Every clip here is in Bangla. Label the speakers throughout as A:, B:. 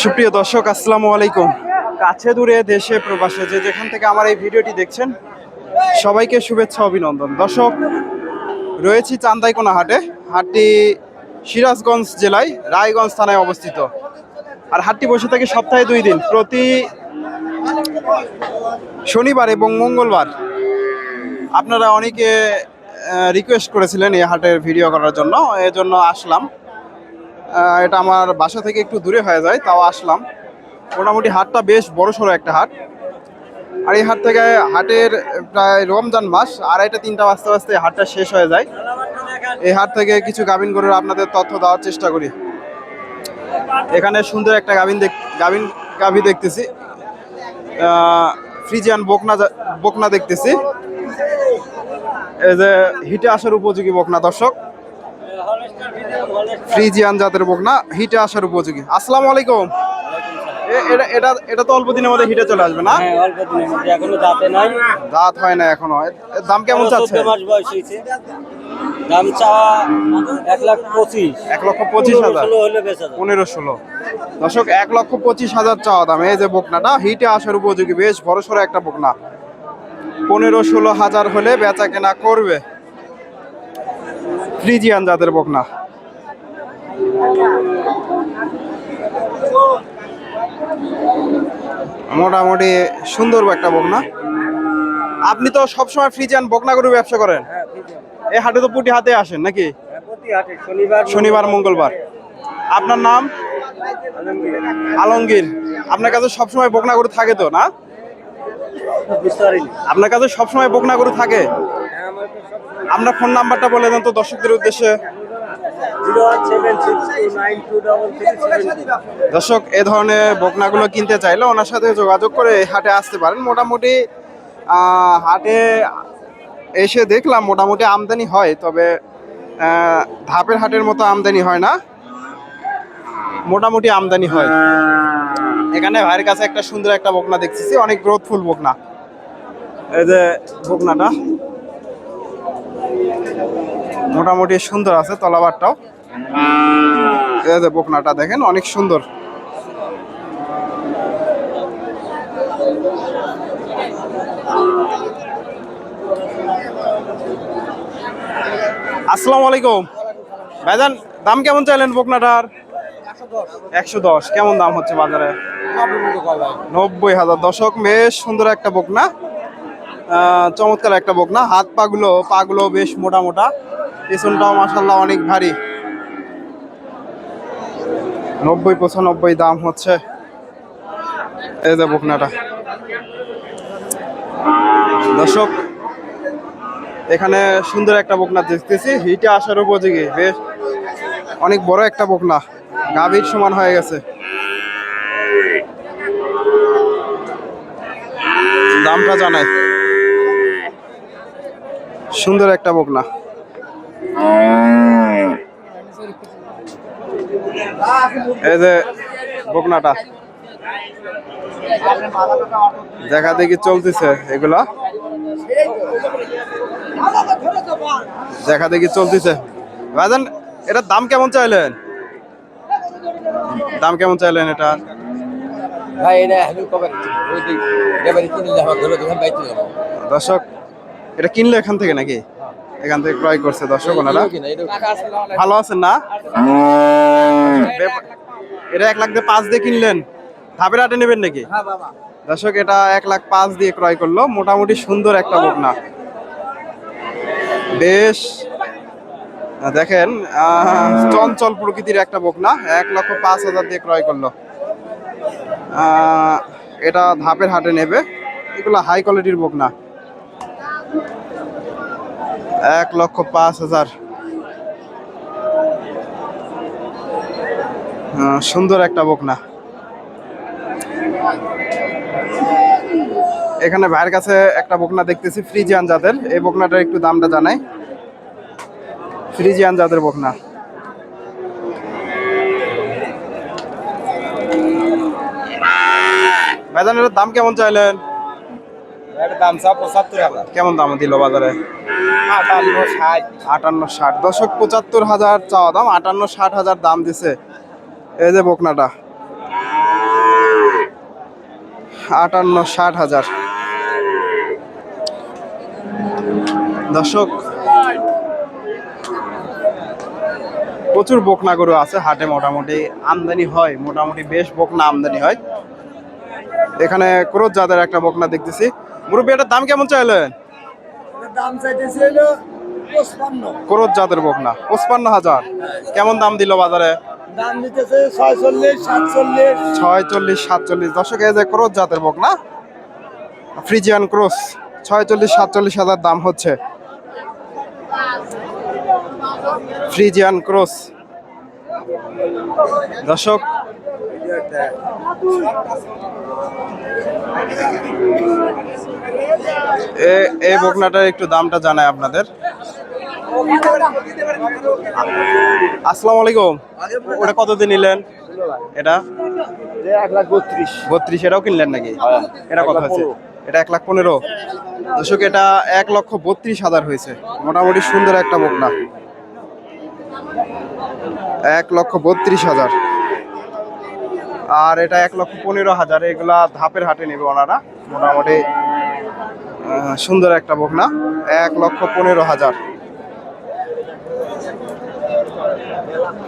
A: সুপ্রিয় দর্শক, আসসালামু আলাইকুম। কাছে দূরে, দেশে, প্রবাসে যে যেখান থেকে আমার এই ভিডিওটি দেখছেন, সবাইকে শুভেচ্ছা, অভিনন্দন। দর্শক, রয়েছি চান্দাইকোনা হাটে। হাটটি সিরাজগঞ্জ জেলায়, রায়গঞ্জ থানায় অবস্থিত। আর হাটটি বসে থাকে সপ্তাহে দুই দিন, প্রতি শনিবার এবং মঙ্গলবার। আপনারা অনেকে রিকোয়েস্ট করেছিলেন এই হাটের ভিডিও করার জন্য, এজন্য আসলাম। এটা আমার বাসা থেকে একটু দূরে হয়ে যায়, তাও আসলাম। মোটামুটি হাটটা বেশ বড় সড়ো একটা হাট। আর এই হাট থেকে হাটের প্রায় রমজান মাস, আড়াইটা, তিনটা বাজতে বাজতে হাটটা শেষ হয়ে যায়। এই হাট থেকে কিছু গাভিন গরুর আপনাদের তথ্য দেওয়ার চেষ্টা করি। এখানে সুন্দর একটা গাভিন গাভিন গাভি দেখতেছি। ফ্রিজিয়ান বকনা বকনা দেখতেছি। এই যে হিটে আসার উপযোগী বকনা দর্শক। ফ্রিজিয়ান জাতের বকনা হিটে আসার উপযোগী। আসসালামু আলাইকুম। এটা এটা এটা তো অল্প দিনের মধ্যে হিটে চলে আসবে না?
B: হ্যাঁ অল্প দিনের মধ্যে। এখনও দাঁতে নাই।
A: দাঁত হয় না এখনও। দাম কেমন চাচ্ছে?
B: মাস বয়স হয়েছে। দাম চাওয়া এক লাখ পঁচিশ।
A: এক লক্ষ পঁচিশ হাজার। পনেরো ষোলো দর্শক এক লক্ষ পঁচিশ হাজার চাওয়া দাম। এই যে বকনাটা হিটে আসার উপযোগী বেশ বড় সড়ো একটা বকনা। পনেরো ষোলো হাজার হলে বেচা কেনা করবে। ফ্রিজিয়ান জাতের বকনা। মোটামুটি সুন্দর একটা বকনা। আপনি তো সবসময় ফ্রিজিয়ান বকনা গরু ব্যবসা করেন?
B: হ্যাঁ,
A: এই হাটে তো পুটি হাতে আসেন নাকি?
B: হ্যাঁ, শনিবার
A: মঙ্গলবার। আপনার নাম? আলমগীর। আপনার কাছে সবসময় বকনা গরু থাকে তো না? আপনার কাছে সবসময় বকনা গরু থাকে? আপনার ফোন নাম্বারটা বলে দেন তো দর্শকদের উদ্দেশ্যে। দর্শক, এ ধরনের বকনাগুলো কিনতে চাইলে ওনার সাথে যোগাযোগ করে হাটে আসতে পারেন। মোটামুটি হাটে এসে দেখলাম মোটামুটি আমদানি হয়, তবে ধাপের হাটের মতো আমদানি হয় না। মোটামুটি আমদানি হয়। এখানে ভাইয়ের কাছে একটা সুন্দর একটা বকনা দেখতেছি, অনেক গ্রোথফুল বকনা। এই যে বকনাটা মোটামুটি সুন্দর আছে তলাবারটাও। এই যে বকনাটা দেখেন অনেক সুন্দর। আসসালামু আলাইকুম। ভাইজান দাম কেমন চাইলেন বকনাটার একশো দশ। কেমন দাম হচ্ছে বাজারে? নব্বই হাজার। দশক বেশ সুন্দর একটা বকনা চমৎকার একটা বোক না হাত পাগুলো পাগুলো বেশ মোটা মোটা। পেছনটাও মাসাল্লাহ অনেক ভারী। নব্বই পঁচানব্বই দাম হচ্ছে। এই যে বকনাটা। দর্শক, এখানে সুন্দর একটা বকনা দেখতেছি। হিটে আসার উপযোগী। বেশ, অনেক বড় একটা বকনা। গাভীর সমান হয়ে গেছে। দামটা জানাই। সুন্দর একটা বকনা। এই যে বকনাটা। দেখা দেখি চলতেছে এগুলা। দেখা দেখি চলতেছে। ভাইজান এটার দাম কেমন চাইলেন? দাম কেমন চাইলেন এটা? দর্শক এটা কিনলো এখান থেকে নাকি? এখান থেকে ক্রয় করছে দর্শক ওনারা। ভালো আছেন না? এটা এক লাখ দিয়ে পাঁচ দিয়ে কিনলেন। ধাপের আটে নেবেন নাকি? দর্শক, এটা এক লাখ পাঁচ দিয়ে ক্রয় করল। মোটামুটি সুন্দর একটা বকনা। বেশ। দেখেন চঞ্চল প্রকৃতির একটা বকনা। এক লক্ষ পাঁচ হাজার দিয়ে ক্রয় করল। এটা ধাপের হাটে নেবে। এগুলো হাই কোয়ালিটির বকনা। এক লক্ষ পাঁচ হাজার। সুন্দর একটা বকনা। এখানে ভাইয়ের কাছে একটা বকনা দেখতেছি, ফ্রিজিয়ান জাতের এই বকনাটার একটু দামটা জানাই। ফ্রিজিয়ান জাতের বকনা। ভাইজান, এটার দাম কেমন চাইলেন?
C: দাম চা পঁচাত্তর হাজার।
A: কেমন দাম দিল বাজারে?
C: আটান্ন ষাট।
A: আটান্ন ষাট। দশক পঁচাত্তর হাজার চাওয়া দাম আটান্ন ষাট হাজার দাম দিছে। এই যে বকনাটা। আটান্ন ষাট হাজার। দর্শক প্রচুর বকনা গরু আছে হাটে মোটামুটি আমদানি হয় মোটামুটি বেশ বকনা আমদানি হয়। এখানে ক্রোধ জাতের একটা বকনা দেখতেছি। মুরব্বী এটার দাম কেমন চাইলেন?
B: দাম চাইতেছে হলো
A: ক্রোধ জাতের বকনা পঁচপান্ন হাজার। কেমন দাম দিল বাজারে?
B: দাম দিতেছে ছয়চল্লিশ সাতচল্লিশ।
A: ছয় সাতচল্লিশ। দশক এই যে ক্রোধ জাতের বকনা ফ্রিজিয়ান ক্রোস ছয় চল্লিশ সাতচল্লিশ হাজার দাম হচ্ছে। Friesian cross. দর্শক এই বকনাটার একটু দামটা জানাই আপনাদের। আসসালামু আলাইকুম। ওটা কতদিন নিলেন? এটা?
B: এক লাখ বত্রিশ
A: বত্রিশ। এটাও কিনলেন নাকি? এটা কত হয়েছে? এটা এক লাখ পনেরো। দর্শক, এটা এক লক্ষ বত্রিশ হাজার হয়েছে। মোটামুটি সুন্দর একটা বকনা। এক লক্ষ বত্রিশ হাজার। আর এটা এক লক্ষ পনেরো হাজার, এগুলা ধাপের হাটে নেবে ওনারা। মোটামুটি সুন্দর একটা বকনা, এক লক্ষ পনেরো হাজার।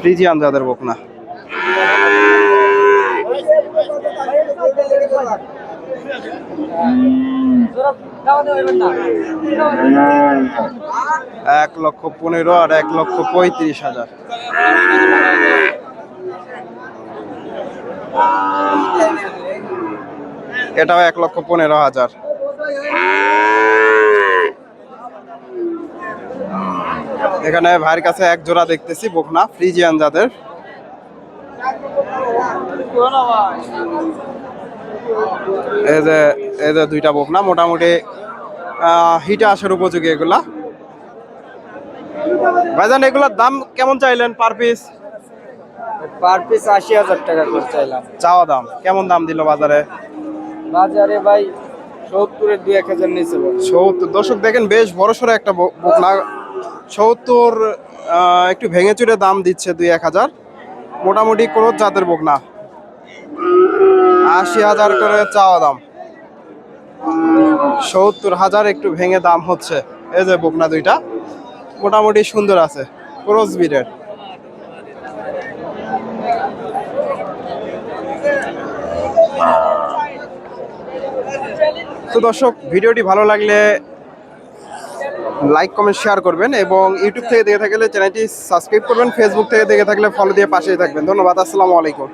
A: ফ্রিজিয়ান যাদের বকনা। এক লক্ষ পনেরো আর এক লক্ষ পঁয়ত্রিশ হাজার। এটাও এক লক্ষ পনেরো হাজার। এখানে ভাইয়ের কাছে এক জোড়া দেখতেছি, বকনা, ফ্রিজিয়ান যাদের। এই যে এই যে দুইটা বকনা, মোটামুটি হিটে আসার উপযোগী এগুলা। ভাইজান, এগুলার দাম কেমন চাইলেন পার পিস?
B: পার পিস আশি হাজার টাকা করে চাইলাম।
A: চাওয়া দাম কেমন দাম দিল বাজারে?
B: বাজারে ভাই সত্তরের দুই এক হাজার নিচে বল।
A: সত্তর দর্শক দেখেন বেশ বড় সড়ো একটা বকনা সত্তর একটু ভেঙে চুরে দাম দিচ্ছে দুই এক হাজার। মোটামুটি কোনো জাতের বকনা আশি হাজার করে চাওয়া দাম। সত্তর হাজার একটু ভেঙে দাম হচ্ছে। এই যে বকনা দুইটা মোটামুটি সুন্দর আছে। ক্রস বিডের তো দর্শক, ভিডিওটি ভালো লাগলে লাইক কমেন্ট শেয়ার করবেন এবং ইউটিউব থেকে দেখে থাকলে চ্যানেলটি সাবস্ক্রাইব করবেন ফেসবুক থেকে দেখে থাকলে ফলো দিয়ে পাশেই থাকবেন। ধন্যবাদ, আসসালামু আলাইকুম।